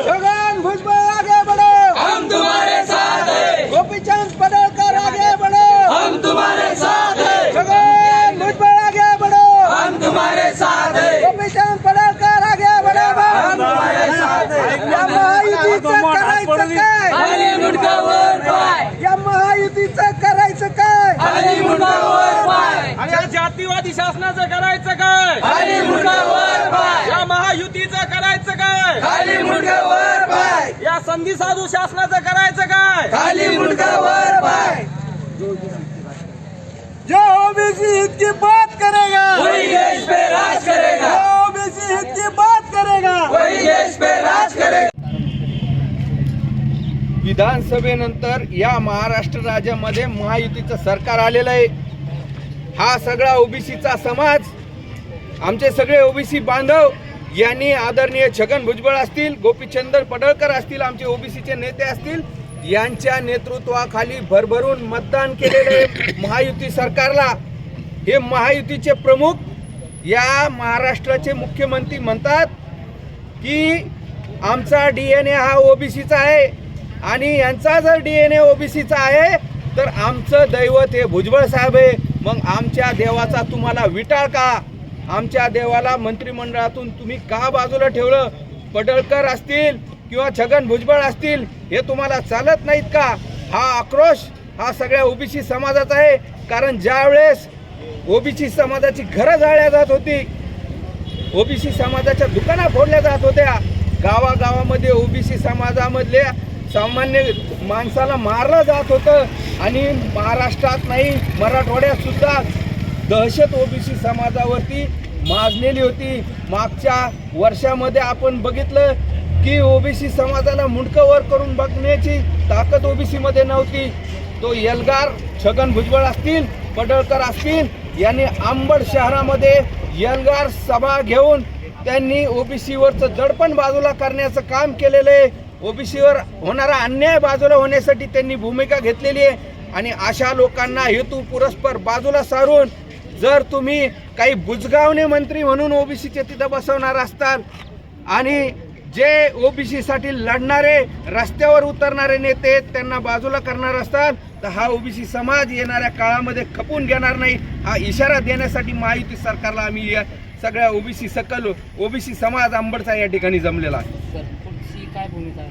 छगन भुजबल आगे बढ़ो. हम तुम्हारे साथ हैं. गोपी चंद पडोलकर आगे बढ़ो. हम तुम्हारे साथ हैं. छगन भुजबल आगे बढ़ो. हम तुम्हारे साथ हैं. गोपी चंद आगे बढ़ो. हम तुम्हारे साथ हैं. या महायुतीचं करायचं काय? अली मुंडका वर पाय. या महायुतीचं करायचं काय? अली मुंडका वर पाय. आणि जातीवादी शासनाचं करायचं काय? अली संधी साधू शासनाचं करायचं काय? खाली मुंडा वर पाय. जो ओबीसी हित की बात करेगा वही देश पे राज करेगा. जो ओबीसी हित की बात करेगा वही देश पे राज करेगा. विधानसभेनंतर या महाराष्ट्र राज्यामध्ये महायुतीचं सरकार आलेलं आहे. हा सगळा ओबीसीचा समाज आमचे सगळे ओबीसी बांधव यांनी आदरणीय छगन भुजबळ असतील गोपीचंद पडळकर असतील आमचे ओबीसीचे नेते असतील यांच्या नेतृत्वाखाली भरभरून मतदान केलेले महायुती सरकारला. हे महायुतीचे प्रमुख या महाराष्ट्राचे मुख्यमंत्री म्हणतात की आमचा डी एन ए हा ओबीसीचा आहे आणि यांचा जर डी एन ए ओबीसीचा आहे तर आमचं दैवत हे भुजबळ साहेब आहे. मग आमच्या देवाचा तुम्हाला विटाळ का? आमच्या देवाला मंत्रिमंडळातून तुम्ही का बाजूला ठेवलं? पडळकर असतील किंवा छगन भुजबळ असतील हे तुम्हाला चालत नाहीत का? हा आक्रोश हा सगळ्या ओबीसी समाजाचा आहे. कारण ज्यावेळेस ओबीसी समाजाची घरं जाळल्या जात होती ओबीसी समाजाच्या दुकाना फोडल्या जात होत्या. गावागावामध्ये ओबीसी समाजामधल्या सामान्य माणसाला मारलं जात होतं. आणि महाराष्ट्रात नाही मराठवाड्यात सुद्धा दहशत ओबीसी समाजावरती माजलेली होती. मागच्या वर्षामध्ये आपण बघितलं की ओबीसी समाजाला मुंडकं वर करून बघण्याची ताकद ओबीसीमध्ये नव्हती. तो एल्गार छगन भुजबळ असतील पडळकर असतील यांनी आंबड शहरामध्ये एल्गार सभा घेऊन त्यांनी ओबीसीवरचं दडपण बाजूला करण्याचं काम केलेलं आहे. ओबीसीवर होणारा अन्याय बाजूला होण्यासाठी त्यांनी भूमिका घेतलेली आहे. आणि अशा लोकांना हेतू पुरस्पर बाजूला सारून जर तुम्ही काही बुजगावणे मंत्री म्हणून ओबीसीचे तिथं बसवणार असताल आणि जे ओबीसीसाठी लढणारे रस्त्यावर उतरणारे नेते त्यांना बाजूला करणार असतात तर हा ओबीसी समाज येणाऱ्या काळामध्ये खपून घेणार नाही. हा इशारा देण्यासाठी महायुती सरकारला आम्ही या सगळ्या ओबीसी सकल ओबीसी समाज आंबडचा या ठिकाणी जमलेला आहे. काय भूमिका आहे?